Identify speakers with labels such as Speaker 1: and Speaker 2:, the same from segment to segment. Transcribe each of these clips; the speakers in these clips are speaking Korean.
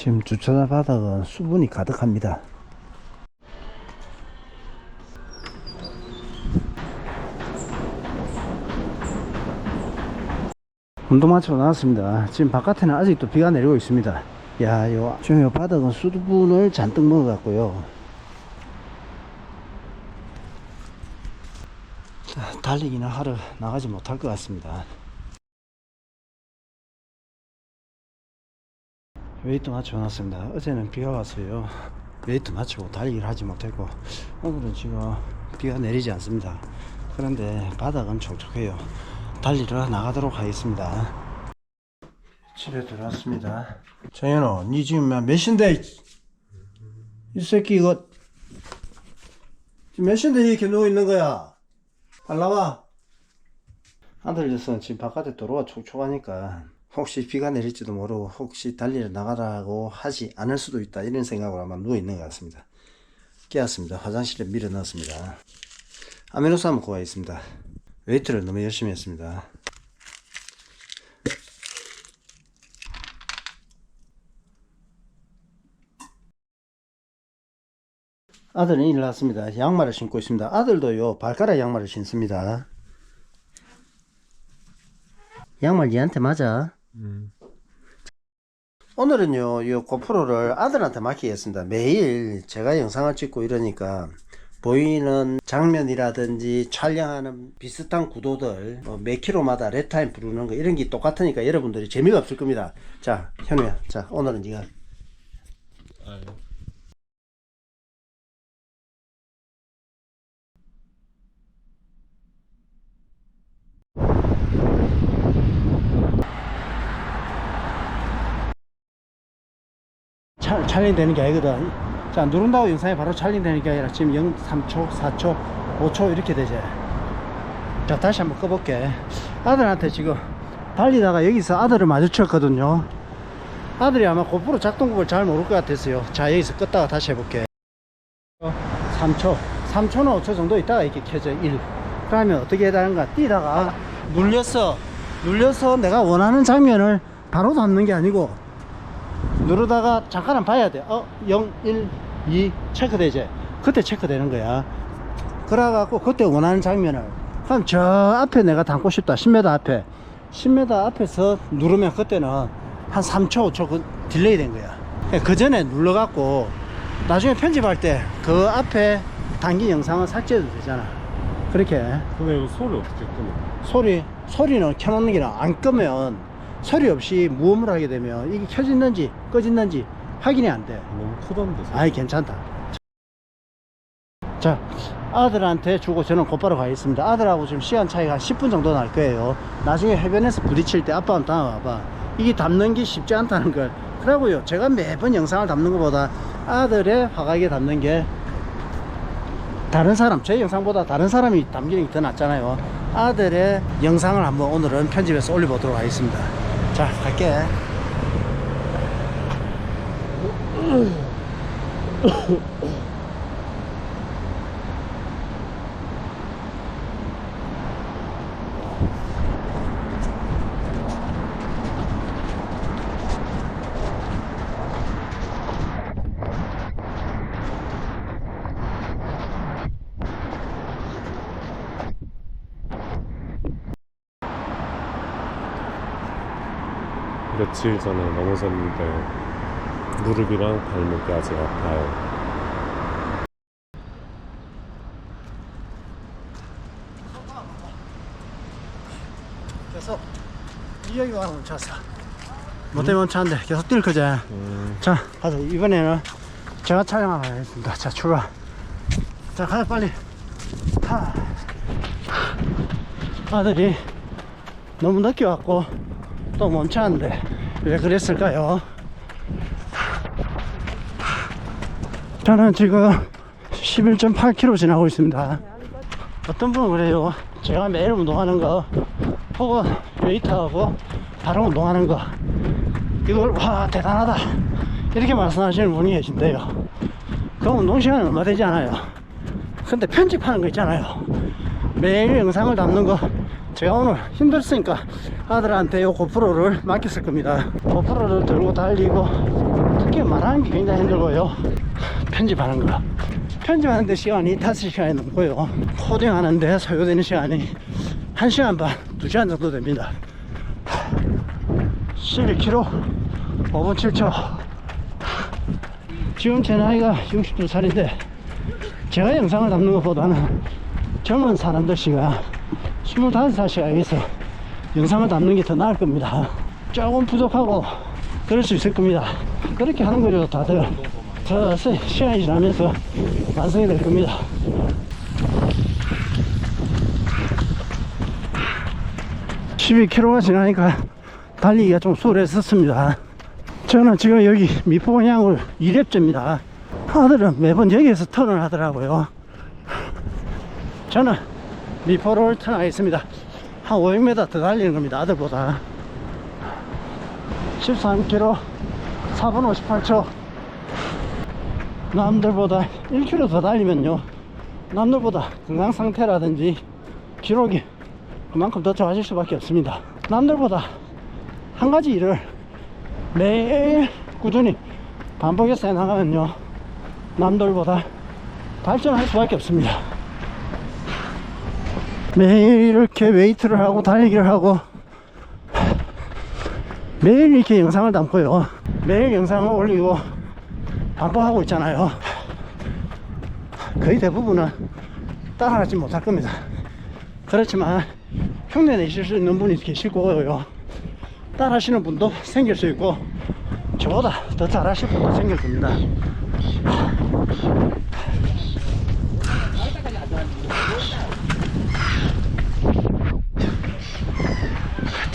Speaker 1: 지금 주차장 바닥은 수분이 가득합니다. 운동 마치고 나왔습니다. 지금 바깥에는 아직도 비가 내리고 있습니다. 야, 요, 지금 요 바닥은 수분을 잔뜩 먹어갖고요. 자, 달리기는 하러 나가지 못할 것 같습니다. 웨이트 맞추고 났습니다. 어제는 비가 왔어요. 웨이트 맞추고 달리기를 하지 못했고, 오늘은 지금 비가 내리지 않습니다. 그런데 바닥은 촉촉해요. 달리러 나가도록 하겠습니다. 집에 들어왔습니다. 정현아, 니 지금 몇 시인데? 이 새끼 이거 지금 몇 시인데 이렇게 누워 있는 거야? 빨리 나와. 아들 녀석은 지금 바깥에 도로가 촉촉하니까 혹시 비가 내릴지도 모르고 혹시 달리러 나가라고 하지 않을 수도 있다 이런 생각으로 아마 누워 있는 것 같습니다. 깨었습니다. 화장실에 밀어 넣었습니다. 아메노스 한번 구하겠습니다. 웨이트를 너무 열심히 했습니다. 아들은 일어났습니다. 양말을 신고 있습니다. 아들도요, 발가락 양말을 신습니다. 양말 얘한테 맞아? 오늘은요, 이 고프로를 아들한테 맡기겠습니다. 매일 제가 영상을 찍고 이러니까 보이는 장면이라든지 촬영하는 비슷한 구도들, 뭐몇 킬로마다 랩타임 부르는 거 이런 게 똑같으니까 여러분들이 재미가 없을 겁니다. 자, 현우야. 자, 오늘은 네가 차, 촬영 되는 게 아니거든. 자, 누른다고 영상이 바로 촬영 되는 게 아니라 지금 0, 3초, 4초, 5초 이렇게 되지. 자, 다시 한번 꺼볼게. 아들한테 지금 달리다가 여기서 아들을 마주쳤거든요. 아들이 아마 고프로 작동법을 잘 모를 것 같았어요. 자, 여기서 껐다가 다시 해볼게. 3초, 3초나 5초 정도 있다가 이렇게 켜져. 1. 그러면 어떻게 해야 되는가? 뛰다가 눌렸어. 눌려서 내가 원하는 장면을 바로 담는 게 아니고 누르다가 잠깐 은 봐야 돼. 어, 0, 1, 2 체크되지. 그때 체크되는 거야. 그래갖고 그때 원하는 장면을. 그럼 저 앞에 내가 담고 싶다. 10m 앞에. 10m 앞에서 누르면 그때는 한 3초, 5초 그 딜레이 된 거야. 그 전에 눌러갖고 나중에 편집할 때 그 앞에 당긴 영상은 삭제해도 되잖아. 그렇게.
Speaker 2: 근데 이거 소리 어떻게 끊어?
Speaker 1: 소리, 소리는 켜놓는 게안 끄면 소리 없이 무음을 하게 되면 이게 켜졌는지 꺼졌는지 확인이 안 돼.
Speaker 2: 너무 크던데.
Speaker 1: 아이, 괜찮다. 자, 아들한테 주고 저는 곧바로 가겠습니다. 아들하고 지금 시간 차이가 한 10분 정도 날 거예요. 나중에 해변에서 부딪힐 때 아빠 한번 따라와봐. 이게 담는 게 쉽지 않다는 걸. 그러고요. 제가 매번 영상을 담는 것보다 아들의 화각에 담는 게 다른 사람, 제 영상보다 다른 사람이 담기는 게 더 낫잖아요. 아들의 영상을 한번 오늘은 편집해서 올려보도록 하겠습니다. 자, 갈게.
Speaker 2: 며칠 전에 넘어졌는데 무릎이랑 발목이 아직 아파요.
Speaker 1: 계속 와서 멈췄어. 뭐 때문에 멈췄는데 계속 뛸 거지.
Speaker 2: 음,
Speaker 1: 자, 가자. 이번에는 제가 촬영하러 가겠습니다. 자, 출발. 자, 가자, 빨리. 하. 아들이 너무 늦게 왔고, 또 멈췄는데, 왜 그랬을까요? 저는 지금 11.8km 지나고 있습니다. 어떤 분은 그래요. 제가 매일 운동하는 거, 혹은 웨이트하고 다른 운동하는 거, 이걸 와 대단하다 이렇게 말씀하시는 분이 계신데요 그 운동 시간은 얼마 되지 않아요 근데 편집하는 거 있잖아요 매일 영상을 담는 거 제가 오늘 힘들으니까 아들한테 요 고프로를 맡겼을 겁니다 고프로를 들고 달리고 이렇게 말하는 게 굉장히 힘들고요. 편집하는 거. 편집하는데 시간이 5시간이 넘고요. 코딩하는데 소요되는 시간이 1시간 반, 2시간 정도 됩니다. 12km, 5분 7초. 지금 제 나이가 62살인데 제가 영상을 담는 것보다는 젊은 사람들 씨가 25살씩 여기서 영상을 담는 게 더 나을 겁니다. 조금 부족하고 그럴 수 있을 겁니다. 그렇게 하는 거죠, 다들. 저 시- 시간이 지나면서 완성이 될 겁니다. (12 km가 지나니까 달리기가 좀 수월했었습니다 저는 지금 여기 미포 방향을 2렙째입니다 아들은 매번 여기에서 턴을 하더라고요 저는 미포를 턴하겠습니다 한 500m 더 달리는 겁니다 아들보다. 13km 4분 58초. 남들보다 1km 더 달리면요. 남들보다 건강 상태라든지 기록이 그만큼 더 좋아질 수밖에 없습니다. 남들보다 한 가지 일을 매일 꾸준히 반복해서 해나가면요. 남들보다 발전할 수밖에 없습니다 매일 이렇게 웨이트를 하고 달리기를 하고 매일 이렇게 영상을 담고요. 매일 영상을 올리고 반복하고 있잖아요. 거의 대부분은 따라하지 못할 겁니다. 그렇지만 흉내 내실 수 있는 분이 계실 거고요 따라 하시는 분도 생길 수 있고 저보다 더 잘하실 분도 생길 겁니다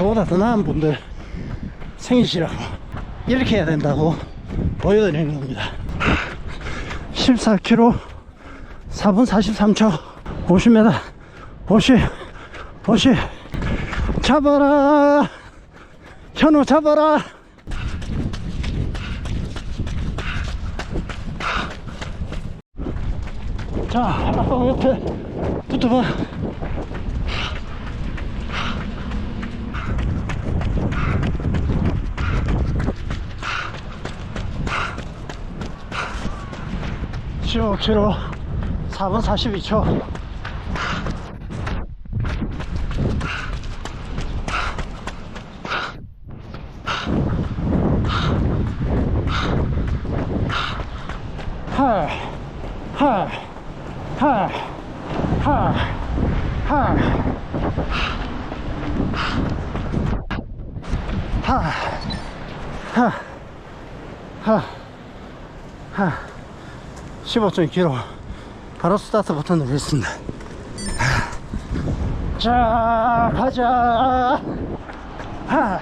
Speaker 1: 저보다 더 나은 분들 생기시라고 이렇게 해야 된다고 보여드리는 겁니다. 14km 4분 43초 50m 50 50 잡아라. 현우 잡아라. 자 아빠 옆에 붙어봐 75km 4분 42초. 하하하하하. 15.2km 바로 스타트 버튼 누르겠습니다. 자, 가자. 하.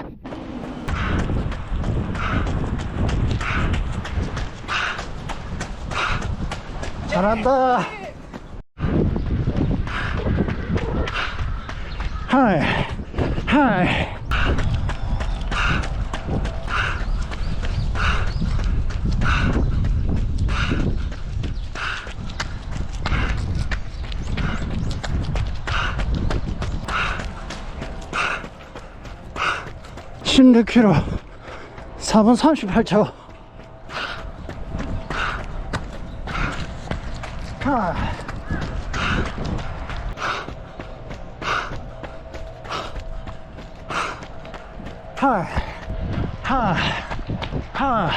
Speaker 1: 잘한다. 하이, 하이. 십육 k 로 4분 38초. 하. 하. 하. 하.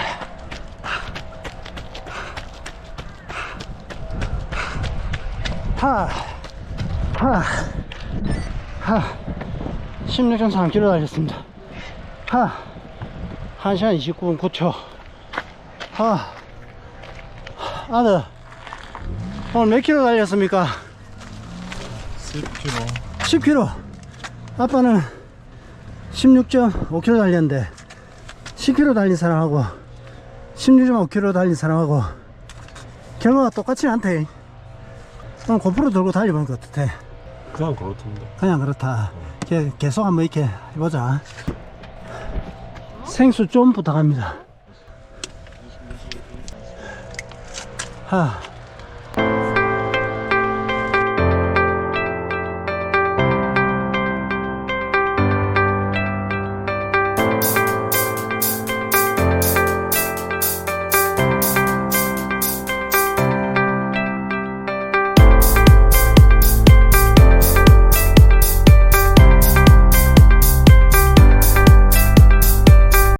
Speaker 1: 하. 하. 하. 16.3km 달렸습니다. 하. 1시간 29분 9초. 하. 아들. 오늘 몇 킬로 달렸습니까?
Speaker 2: 10km
Speaker 1: 10km. 아빠는 16.5km 달렸는데 10km 달린 사람하고 16.5km 달린 사람하고 결과가 똑같지 않대. 그럼 고프로 들고 달려보니까 어떻대?
Speaker 2: 그냥 그렇던데
Speaker 1: 그냥 그렇다. 계- 계속 한번 이렇게 해보자. 생수 좀 부탁합니다. 하.